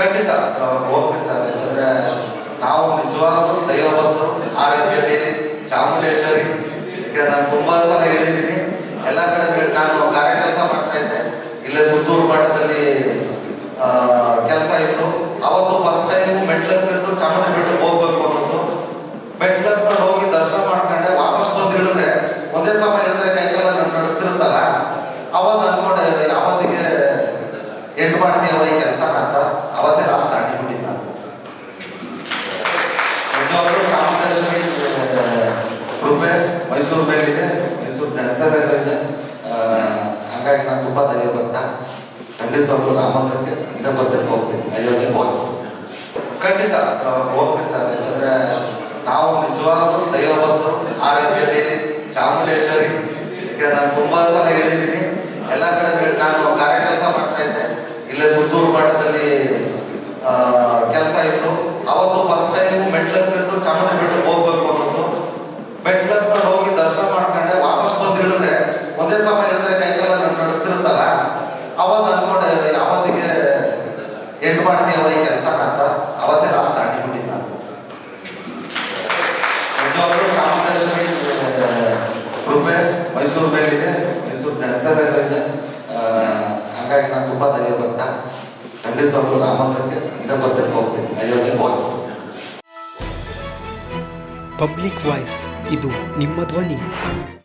ಖಂಡಿತ. ಆ, ಹೋಗ್ತಿರ್ತಾರೆ ಯಾಕಂದ್ರೆ ನಾವು ನಿಜವಾಗ್ಲೂ ದೈವಭಕ್ತರು ಆರಾಧ್ಯ ದೇವಿ ಚಾಮುಂಡೇಶ್ವರಿ. ಇದಕ್ಕೆ ನಾನು ತುಂಬಾ ಸಲ ಹೇಳಿದ್ದೀನಿ. ಎಲ್ಲ ಕಡೆ ನಾನು ಕಾರ್ಯ ಕೆಲಸ ಮಾಡ್ತಾ ಇದ್ದೆ. ಇಲ್ಲೇ ಸುತ್ತೂರು ಮಠದಲ್ಲಿ ಕೆಲಸ ಇತ್ತು. ಅವತ್ತು ಫಸ್ಟ್ ಟೈಮ್ ಬಿಟ್ಟು ಚಾಮುಂಡಿ ಬೆಟ್ಟಕ್ಕೆ ಹೋಗ್ಬೇಕು ಅನ್ನೋದು. ಮೆಟ್ಲು ಹೋಗಿ ದರ್ಶನ ಮಾಡ್ಕೊಂಡೆ. ವಾಪಸ್ ಬಂದು ಹೇಳಿದ್ರೆ ಒಂದೇ ಸಮ ಹೇಳಿದ್ರೆ ಕೈಕಾಲ ನಾನು ನಡುತ್ತಿರುತ್ತಲ್ಲ. ಅವಾಗ ಅನ್ಕೊಂಡೆ ಯಾವತ್ತಿಗೆ ಎಂಟು ಮಾಡ್ತೀವಿ ಈ ಕೆಲಸ ಅಂತ. ನಿಜವಾಗ್ಲೂ ಚಾಮುಂಡೇಶ್ವರಿ ಆ, ಕೃಪೆ ಮೈಸೂರು ಮೇಲಿದೆ ಮೈಸೂರು ಜನತೆ ಮೇಲಿದೆ ಹಾಗಾಗಿ ನಾನು ತುಂಬ ದೈವ ಭಕ್ತ ಖಂಡಿತವಾಗ್ಲೂ ರಾಮಂದ್ರಕ್ಕೆ ಇನ್ನೂ ಬರ್ತೀನಿ ಹೋಗ್ತೀನಿ. ಅಯೋಧ್ಯೆಗೆ ಹೋಗಿ. ಖಂಡಿತ ಹೋಗ್ತಿರ್ತಾರೆ ಯಾಕಂದ್ರೆ ನಾವು ನಿಜವಾಗ್ಲೂ ದೈವ ಭಕ್ತರು ಆರಾಧ್ಯ ಚಾಮುಂಡೇಶ್ವರಿ. ಯಾಕಂದ್ರೆ ನಾನು ತುಂಬಾ ಸಲ ಹೇಳಿದ್ದೀನಿ. ಎಲ್ಲ ಕಡೆ ನಾನು ಕಾರ್ಯ ಕೆಲಸ ಇದ್ದೆ ಇಲ್ಲೇ ಸುತ್ತೂರು ಮಠದಲ್ಲಿ ಕೆಲಸ ಇತ್ತು ಅವತ್ತು ಫಸ್ಟ್ ಟೈಮ್ ಮೆಟ್ಲು ಹತ್ಬಿಟ್ಟು ಚಾಮುಂಡಿ ಬೆಟ್ಟಕ್ಕೆ ಹೋಗ್ಬೇಕು ಅನ್ನೋದು ಮೆಟ್ಲು ಹತ್ಕೊಂಡು ಹೋಗಿ ದರ್ಶನ ಮಾಡ್ಕೊಂಡೆ ವಾಪಸ್ ಬಂದು ಹೇಳಿದ್ರೆ ಒಂದೇ ಸಮ ಹೇಳಿದ್ರೆ ಕೈಕಾಲ ನನ್ನ ನಡುತ್ತಿರುತ್ತಲ್ಲ ಅವಾಗ ಅನ್ಕೊಂಡೆ ಯಾವತ್ತಿಗೆ ಎಂಟು ಅವರಿಗೆ ಕೆಲಸ ಮಾಡ್ತಾ ಅವತ್ತೇ ರಾಷ್ಟ್ರ ಅಡ್ಡಿಬಿಟ್ಟಿದ್ದ ನಿಜವಾಗ್ಲೂ ಚಾಮುಂಡೇಶ್ವರಿ ಆ, ಕೃಪೆ ಮೈಸೂರು ಮೇಲಿದೆ ಮೈಸೂರು ಜನತೆ ಮೇಲಿದೆ. ಹಾಗಾಗಿ ನಾನು ತುಂಬಾ ದೈವ ಭಕ್ತ ಖಂಡಿತವಾಗ್ಲೂ ರಾಮಂದ್ರಕ್ಕೆ ಇನ್ನೊಂದು ಬರ್ತೀನಿ ಹೋಗ್ತೀನಿ. ಅಯೋಧ್ಯೆ ಹೋಗಿ ಪಬ್ಲಿಕ್ ವಾಯ್ಸ್ ಇದು ನಿಮ್ಮ ಧ್ವನಿ.